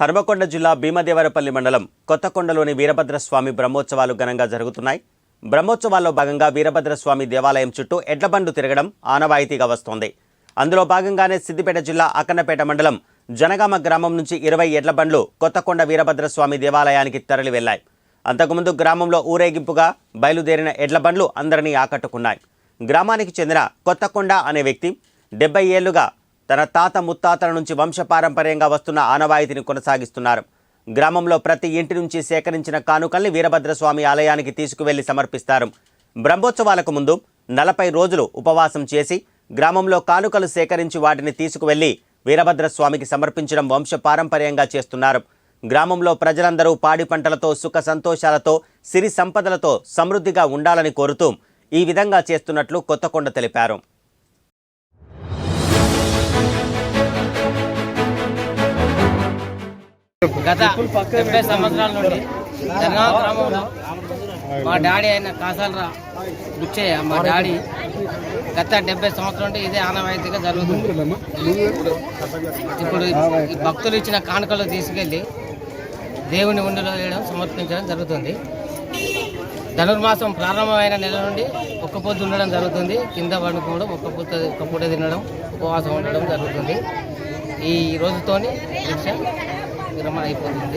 హర్మకొండ జిల్లా భీమదేవరపల్లి మండలం కొత్తకొండలోని వీరభద్రస్వామి బ్రహ్మోత్సవాలు ఘనంగా జరుగుతున్నాయి. బ్రహ్మోత్సవాల్లో భాగంగా వీరభద్రస్వామి దేవాలయం చుట్టూ ఎడ్లబండు తిరగడం ఆనవాయితీగా వస్తోంది. అందులో భాగంగానే సిద్దిపేట జిల్లా అక్కన్నపేట మండలం జనగామ గ్రామం నుంచి ఇరవై ఎడ్ల బండ్లు కొత్తకొండ వీరభద్రస్వామి దేవాలయానికి తరలి వెళ్ళాయి అంతకుముందు గ్రామంలో ఊరేగింపుగా బయలుదేరిన ఎడ్లబండ్లు అందరినీ ఆకట్టుకున్నాయి. గ్రామానికి చెందిన కొత్తకొండ అనే వ్యక్తి డెబ్బై ఏళ్ళుగా తన తాత ముత్తాతల నుంచి వంశపారంపర్యంగా వస్తున్న ఆనవాయితీని కొనసాగిస్తున్నారు. గ్రామంలో ప్రతి ఇంటి నుంచి సేకరించిన కానుకల్ని వీరభద్రస్వామి ఆలయానికి తీసుకువెళ్ళి సమర్పిస్తారు. బ్రహ్మోత్సవాలకు ముందు నలభై రోజులు ఉపవాసం చేసి గ్రామంలో కానుకలు సేకరించి వాటిని తీసుకువెళ్ళి వీరభద్రస్వామికి సమర్పించడం వంశపారంపర్యంగా చేస్తున్నారు. గ్రామంలో ప్రజలందరూ పాడి పంటలతో సుఖ సంతోషాలతో సిరి సంపదలతో సమృద్ధిగా ఉండాలని కోరుతూ ఈ విధంగా చేస్తున్నట్లు కొత్తకొండ తెలిపారు. గత డెబ్బై సంవత్సరాల నుండి జనగామ గ్రామంలో మా డాడీ అయిన కాసాలరా బుచ్చయ్య మా డాడీ గత డెబ్బై సంవత్సరాల నుండి ఇదే ఆనవాయితీగా జరుగుతుంది. ఇప్పుడు భక్తులు ఇచ్చిన కానుకలు తీసుకెళ్ళి దేవుని ఉండిలో వేయడం సమర్పించడం జరుగుతుంది. ధనుర్మాసం ప్రారంభమైన నెల నుండి ఒక్క పొద్దు ఉండడం జరుగుతుంది. కింద పండుకోవడం ఒక్క పొద్దు ఒక్క పూట తినడం ఉపవాసం ఉండడం జరుగుతుంది. ఈ రోజుతోని విరమణ అయిపోతుంది.